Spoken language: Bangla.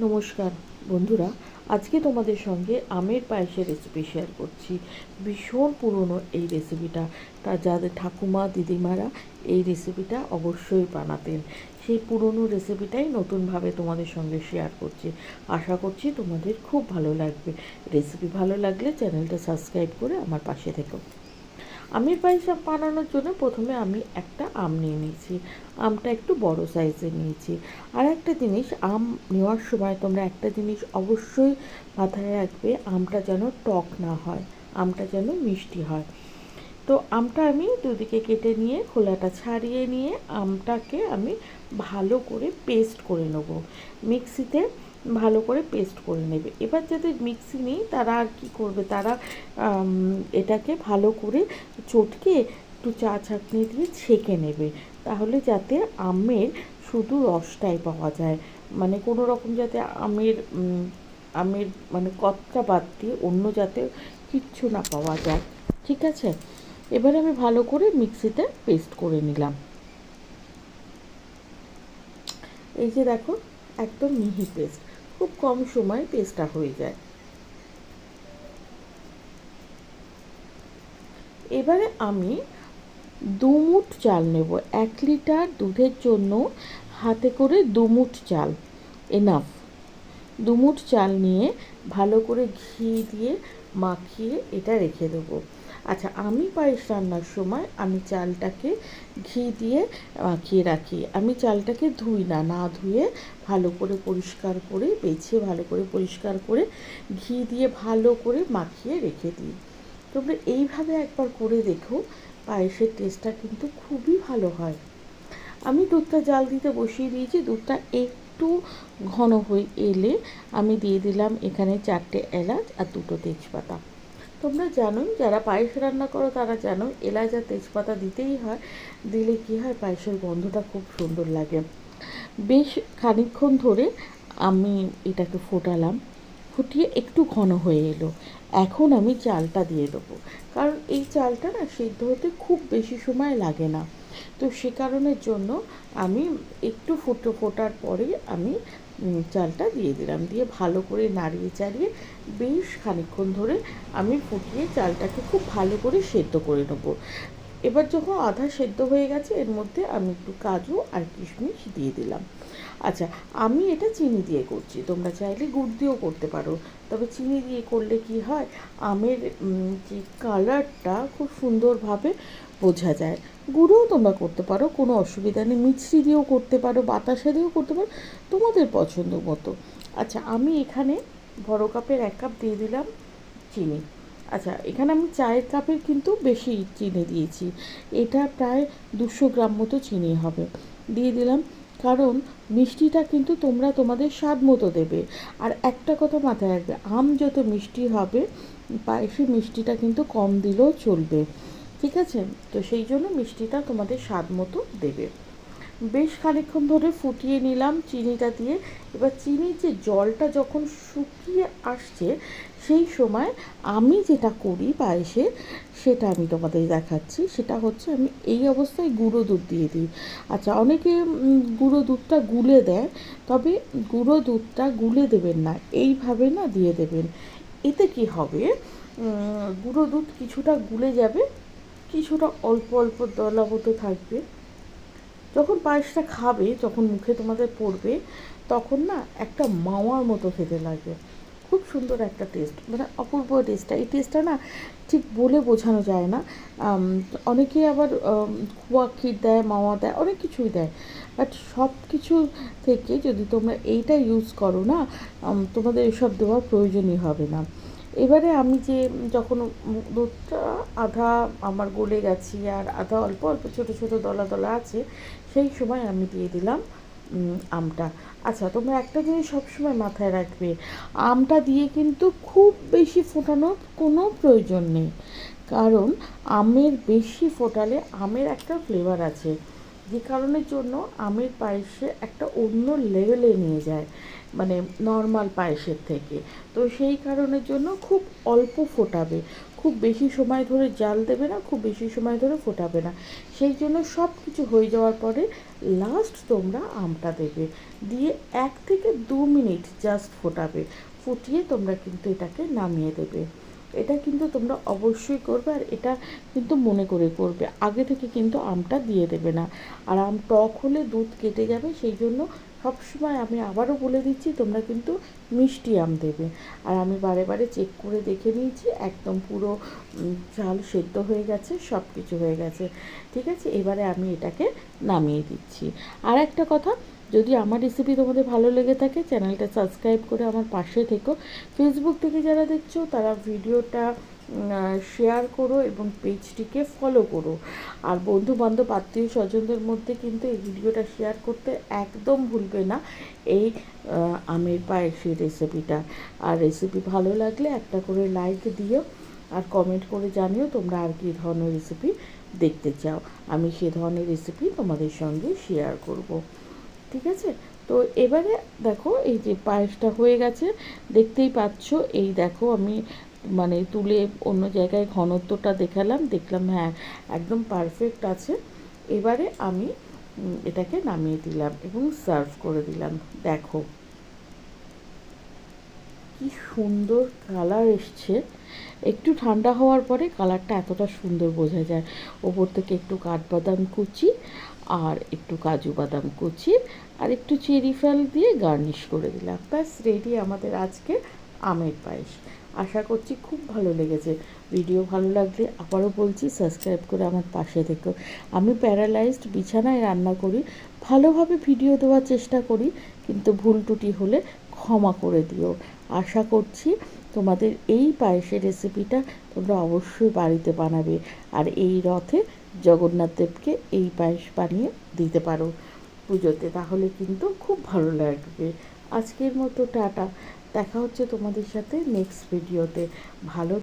নমস্কার, বন্ধুরা। আজকে তোমাদের সঙ্গে আমের পায়েসের রেসিপি শেয়ার করছি। ভীষণ পুরনো এই রেসিপিটা তা যাদের ঠাকুমা, দিদিমারা এই রেসিপিটা অবশ্যই বানাতেন। সেই পুরনো রেসিপিটাই নতুনভাবে তোমাদের সঙ্গে শেয়ার করছি। আশা করছি তোমাদের খুব ভালো লাগবে। রেসিপি ভালো লাগলে চ্যানেলটা সাবস্ক্রাইব করে আমার পাশে থেকো। আমের পায়েস বানানোর জন্য প্রথমে আমি একটা আম নিয়ে নিয়েছি। আমটা একটু বড় সাইজের নিয়েছি। আর একটা জিনিস, আম নেওয়ার সময় তোমরা একটা জিনিস অবশ্যই মাথায় রাখবে, আমটা যেন টক না হয়, আমটা যেন মিষ্টি হয়। তো আমটা আমি দুদিকে কেটে নিয়ে, খোলাটা ছাড়িয়ে নিয়ে আমটাকে আমি ভালো করে পেস্ট করে নেব। মিক্সিতে ভালো করে পেস্ট করে নেবে। এবার যাদের মিক্সি নেই, তারা আর কী করবে? তারা এটাকে ভালো করে চটকে একটু চা ছাঁকনি দিয়ে ছেঁকে নেবে। তাহলে যাতে আমের শুধু রসটাই পাওয়া যায়। মানে কোনো রকম যাতে আমের আমের মানে কতটা বাদ দিয়ে অন্য যাতে কিচ্ছু না পাওয়া যায়। ঠিক আছে? এবার আমি ভালো করে মিক্সিতে পেস্ট করে নিলাম। এই যে দেখো, একদম মিহি পেস্ট খুব কম সময় পেস্টটা হয়ে যায়। এবারে আমি দুমুট চাল নেব, এক লিটার দুধের জন্য হাতে করে দুমুট চাল এনাফ দুমুট চাল নিয়ে ভালো করে ঘি দিয়ে মাখিয়ে এটা রেখে দেবো। আচ্ছা আমি পায়েস রান্নার সময় আমি চালটাকে ঘি দিয়ে মাখিয়ে রাখি। আমি চালটাকে ধুই না না ধুয়ে ভালো করে পরিষ্কার করে, বেছে ভালো করে পরিষ্কার করে ঘি দিয়ে ভালো করে মাখিয়ে রেখে দিই। তোমরা এইভাবে একবার করে দেখো, পায়েসের টেস্টটা কিন্তু খুবই ভালো হয়। আমি দুধটা জাল দিতে বসিয়ে দিয়েছি, দুধটা একটু ঘন হয়ে এলে আমি দিয়ে দিলাম এখানে চারটে এলাচ আর দুটো তেজপাতা। তোমরা জানোই, যারা পায়েস রান্না করো, তারা জানো এলাচ আর তেজপাতা দিতেই হয়, দিলে কি হয়, পায়েসের গন্ধটা খুব সুন্দর লাগে। বেশ খানিক্ষণ ধরে আমি এটাকে ফোটালাম, ফুটিয়ে একটু ঘন হয়ে এলো। এখন আমি চালটা দিয়ে দেবো। কারণ এই চালটা না সিদ্ধ হতে খুব বেশি সময় লাগে না। তো সে কারণের জন্য আমি একটু ফুটো ফোটার পরে আমি চালটা দিয়ে দিলাম। দিয়ে ভালো করে নাড়িয়ে চাড়িয়ে বেশ খানিক্ষণ ধরে আমি ফুটিয়ে চালটাকে খুব ভালো করে সেদ্ধ করে নেব। এবার যখন আধা সেদ্ধ হয়ে গেছে, এর মধ্যে আমি একটু কাজু আর কিশমিশ দিয়ে দিলাম। আচ্ছা আমি এটা চিনি দিয়ে করছি। তোমরা চাইলে গুড় দিয়েও করতে পারো। তবে চিনি দিয়ে করলে কি হয়? আমের যে কালারটা খুব সুন্দরভাবে বোঝা যায়। গুঁড়োও তোমরা করতে পারো, কোনো অসুবিধা নেই। মিছরি দিয়েও করতে পারো, বাতাসা দিয়েও করতে পারো, তোমাদের পছন্দ মতো। আচ্ছা আমি এখানে বড় কাপের এক কাপ দিয়ে দিলাম চিনি। আচ্ছা এখানে আমি চায়ের কাপের কিন্তু বেশি চিনি দিয়েছি। এটা প্রায় দুশো গ্রাম মতো চিনি হবে। দিয়ে দিলাম, কারণ মিষ্টিটা কিন্তু তোমরা তোমাদের স্বাদ মতো দেবে। আর একটা কথা মাথায় রাখবে, আম যত মিষ্টি হবে পায়েসে মিষ্টিটা কিন্তু কম দিলেও চলবে। ঠিক আছে? তো সেই জন্য মিষ্টিটা তোমাদের স্বাদ মতো দেবে। বেশ খানিক্ষণ ধরে ফুটিয়ে নিলাম চিনিটা দিয়ে। এবার চিনির যে জলটা যখন শুকিয়ে আসছে, সেই সময় আমি যেটা করি পায়েসে, সেটা আমি তোমাদের দেখাচ্ছি। সেটা হচ্ছে আমি এই অবস্থায় গুঁড়ো দুধ দিয়ে দিই। আচ্ছা অনেকে গুঁড়ো দুধটা গুলে দেয়, তবে গুঁড়ো দুধটা গুলে দেবেন না, এইভাবে না দিয়ে দেবেন। এতে কি হবে? গুঁড়ো দুধ কিছুটা গুলে যাবে, কিছুটা অল্প অল্প দলাবদ্ধ থাকবে। যখন পায়েসটা খাবে, যখন মুখে তোমাদের পড়বে, তখন না একটা মাওয়ার মতো খেতে লাগবে। খুব সুন্দর একটা টেস্ট মানে অপূর্ব টেস্টটা এই টেস্টটা না ঠিক বলে বোঝানো যায় না। অনেকে আবার খোয়া ক্ষীর দেয়, মাওয়া দেয়, অনেক কিছুই দেয়। বাট সব কিছু থেকে যদি তোমরা এইটা ইউজ করো না তোমাদের এসব দেওয়ার প্রয়োজনই হবে না। এবারে আমি যে যখন দুধটা আধা আমার গলে গেছি আর আধা অল্প অল্প ছোটো ছোটো দলা দলা আছে, সেই সময় আমি দিয়ে দিলাম আমটা। আচ্ছা তোমরা একটা জিনিস সবসময় মাথায় রাখবে, আমটা দিয়ে কিন্তু খুব বেশি ফোটানোর কোনো প্রয়োজন নেই। কারণ আমের বেশি ফোটালে আমের একটা ফ্লেভার আছে, যে কারণের জন্য আমের পায়েসে একটা অন্য লেভেলে নিয়ে যায়। মানে নর্মাল পায়েসের থেকে। তো সেই কারণের জন্য খুব অল্প ফোটাবে। খুব বেশি সময় ধরে জাল দেবে না, খুব বেশি সময় ধরে ফোটাবে না। সেই জন্য সব কিছু হয়ে যাওয়ার পরে লাস্ট তোমরা আমটা দেবে। দিয়ে এক থেকে দু মিনিট জাস্ট ফোটাবে। ফুটিয়ে তোমরা কিন্তু এটাকে নামিয়ে দেবে। এটা কিন্তু তোমরা অবশ্যই করবে আর এটা কিন্তু মনে করে করবে। আগে থেকে কিন্তু আমটা দিয়ে দেবে না। আর আম টক হলে দুধ কেটে যাবে, সেই জন্য সবসময় আমি আবারও বলে দিচ্ছি, তোমরা কিন্তু মিষ্টি আম দেবে। আর আমি বারে বারে চেক করে দেখে নিয়েছি, একদম পুরো চাল সেদ্ধ হয়ে গেছে সব কিছু হয়ে গেছে। ঠিক আছে? এবারে আমি এটাকে নামিয়ে দিচ্ছি। আর একটা কথা, যদি আমার রেসিপি তোমাদের ভালো লেগে থাকে, চ্যানেলটা সাবস্ক্রাইব করে আমার পাশে থেকো। ফেসবুক থেকে যারা দেখছ, তারা ভিডিওটা শেয়ার করো এবং পেজটিকে ফলো করো। আর বন্ধু বান্ধব আত্মীয় স্বজনদের মধ্যে কিন্তু এই ভিডিওটা শেয়ার করতে একদম ভুলবে না। এই আমের পায়েসের রেসিপিটা আর রেসিপি ভালো লাগলে একটা করে লাইক দিও আর কমেন্ট করে জানিও তোমরা আর কী ধরনের রেসিপি দেখতে চাও। আমি সে ধরনের রেসিপি তোমাদের সঙ্গে শেয়ার করব। ঠিক আছে? তো এবারে দেখো, এই যে পায়েসটা হয়ে গেছে। দেখতেই পাচ্ছ, এই দেখো আমি মানে তুলে অন্য জায়গায় ঘনত্বটা দেখালাম, দেখলাম হ্যাঁ একদম পারফেক্ট আছে। এবারে আমি এটাকে নামিয়ে দিলাম এবং সার্ভ করে দিলাম। দেখো। কি সুন্দর কালার এসছে। একটু ঠান্ডা হওয়ার পরে কালারটা এতটা সুন্দর বোঝা যায়। ওপর থেকে একটু কাঠবাদাম কুচি আর একটু কাজু বাদাম কুচি আর একটু চেরি ফল দিয়ে গার্নিশ করে দিলাম। ব্যাস রেডি আমাদের আজকে আমের পায়েস। আশা করছি খুব ভালো লেগেছে। ভিডিও ভালো লাগলে আবারও বলছি সাবস্ক্রাইব করে আমার পাশে থেকো। আমি প্যারালাইজড বিছানায় রান্না করি, ভালোভাবে ভিডিও দেওয়ার চেষ্টা করি, কিন্তু ভুল ত্রুটি হলে ক্ষমা করে দিও। আশা করছি তোমাদের এই পায়েসের রেসিপিটা তোমরা অবশ্যই বাড়িতে বানাবে, আর এই রথে জগন্নাথ দেবকে এই পায়েস বানিয়ে দিতে পারো। পুজোতে, তাহলে কিন্তু খুব ভালো লাগবে। আজকের মতো টাটা। দেখা হচ্ছে তোমাদের সাথে নেক্সট ভিডিওতে ভালো